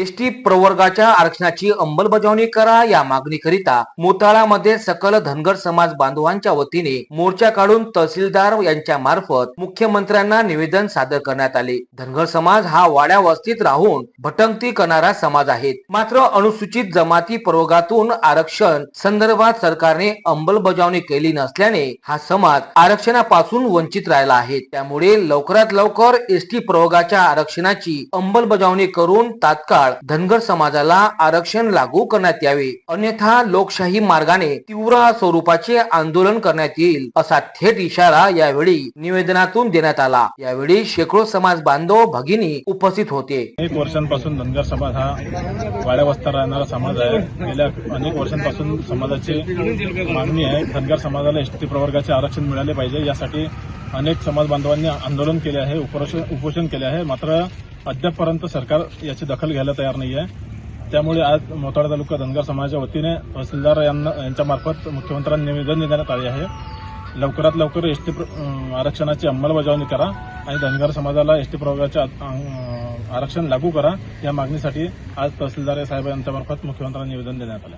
ST प्रवर्गाच्या आरक्षणाची अंमलबजावणी करा या मागणीकरिता मोताळामध्ये सकल धनगर समाज बांधवांच्या वतीने मोर्चा काढून तहसीलदार यांच्या मार्फत मुख्यमंत्र्यांना निवेदन सादर करण्यात आले. धनगर समाज हा वाड्या वस्तीत राहून भटंगती करणारा समाज आहे. मात्र अनुसूचित जमाती प्रवर्गातून आरक्षण संदर्भात सरकारने अंमलबजावणी केली नसल्याने हा समाज आरक्षणापासून वंचित राहिला आहे. त्यामुळे लवकरात लवकर एसटी प्रवर्गाच्या आरक्षणाची अंमलबजावणी करून तात्काळ धनगर समाजाला आरक्षण लागू करण्यात यावे. अन्यथा लोकशाही मार्गाने तीव्र स्वरूपाचे आंदोलन करण्यात येईल असा थेट इशारा यावेळी निवेदनातून देण्यात आला. यावेळी शेकडो समाज बांधव भगिनी उपस्थित होते. अनेक वर्षांपासून धनगर समाज हा वाड्या राहणारा समाज आहे. गेल्या अनेक वर्षांपासून समाजाची मागणी आहे. धनगर समाजाला एसटी प्रवर्गाचे आरक्षण मिळाले पाहिजे. यासाठी अनेक समाज बांधवांनी आंदोलन केले आहे उपोषण उपोषण केले आहे. मात्र अद्यापपर्यंत सरकार याची दखल घ्यायला तयार नाही आहे त्यामुळे आज मोताळा तालुका धनगर समाजाच्या वतीने तहसीलदार यांना यांच्यामार्फत मुख्यमंत्र्यांना निवेदन देण्यात आले आहे. लवकरात लवकर एसटी आरक्षणाची अंमलबजावणी करा आणि धनगर समाजाला एसटी प्रवर्गाचे आ- आरक्षण लागू करा या मागणीसाठी आज तहसीलदार साहेब यांच्यामार्फत मुख्यमंत्र्यांना निवेदन देण्यात आलं.